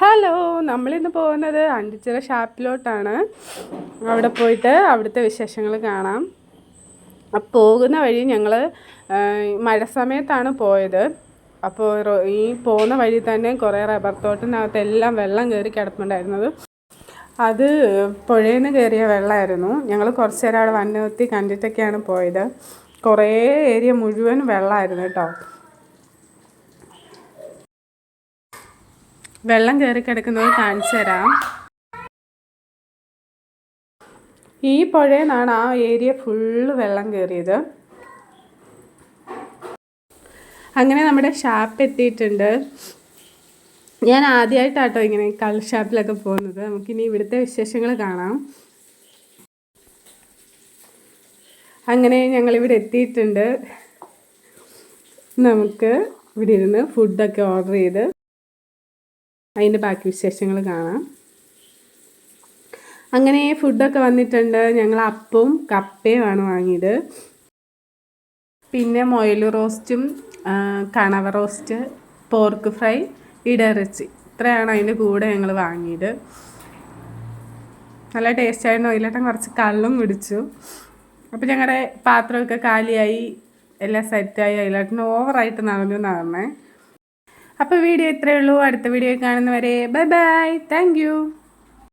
Hello നമ്മളിന്ന് പോകുന്നത് അണ്ടിച്ചിറ ഷാപ്പിലോട്ടാണ്. അവിടെ പോയിട്ട് അവിടുത്തെ വിശേഷങ്ങൾ കാണാം. പോകുന്ന വഴി ഞങ്ങൾ മഴ സമയത്താണ് പോയത്. അപ്പോൾ ഈ പോകുന്ന വഴി തന്നെ കുറേ റബ്ബർ തോട്ടിനകത്ത് എല്ലാം വെള്ളം കയറി കിടപ്പുണ്ടായിരുന്നത്. അത് പുഴയിൽ നിന്ന് കയറിയ വെള്ളമായിരുന്നു ഞങ്ങൾ കുറച്ച് നേരം അവിടെ വന്നെത്തി കണ്ടിട്ടൊക്കെയാണ് പോയത്. കുറേ ഏരിയ മുഴുവൻ വെള്ളമായിരുന്നു കേട്ടോ. വെള്ളം കയറി കിടക്കുന്നത് കാണിച്ചു തരാം. ഈ പുഴയിൽ നിന്നാണ് ആ ഏരിയ ഫുള്ള് വെള്ളം കയറിയത് അങ്ങനെ നമ്മുടെ ഷാപ്പ് എത്തിയിട്ടുണ്ട്. ഞാൻ ആദ്യമായിട്ടാട്ടോ ഇങ്ങനെ കൾ ഷാപ്പിലൊക്കെ പോകുന്നത്. നമുക്കിനി ഇവിടുത്തെ വിശേഷങ്ങൾ കാണാം. അങ്ങനെ ഞങ്ങളിവിടെ എത്തിയിട്ടുണ്ട്. നമുക്ക് ഇവിടെ ഇരുന്ന് ഫുഡൊക്കെ ഓർഡർ ചെയ്ത് അതിന്റെ ബാക്കി വിശേഷങ്ങൾ കാണാം. അങ്ങനെ ഫുഡൊക്കെ വന്നിട്ടുണ്ട്. ഞങ്ങൾ അപ്പവും കപ്പയുമാണ് വാങ്ങിയത്. പിന്നെ മൊയൽ റോസ്റ്റും കണവ റോസ്റ്റ് പോർക്ക് ഫ്രൈ ഇടയിറച്ചി. ഇത്രയാണ് അതിന്റെ കൂടെ ഞങ്ങൾ വാങ്ങിയത്. നല്ല ടേസ്റ്റ് ആയിരുന്നു. അതിലേട്ടൻ കുറച്ച് കള്ളും കുടിച്ചു. അപ്പോൾ ഞങ്ങളുടെ പാത്രമൊക്കെ കാലിയായി എല്ലാം സെറ്റായി അതിലേട്ടൻ ഓവറായിട്ട് നടന്നു നടന്നേ. അപ്പോൾ വീഡിയോ ഇത്രയേ ഉള്ളൂ. അടുത്ത വീഡിയോ കാണുന്നവരെ ബൈ ബൈ. താങ്ക്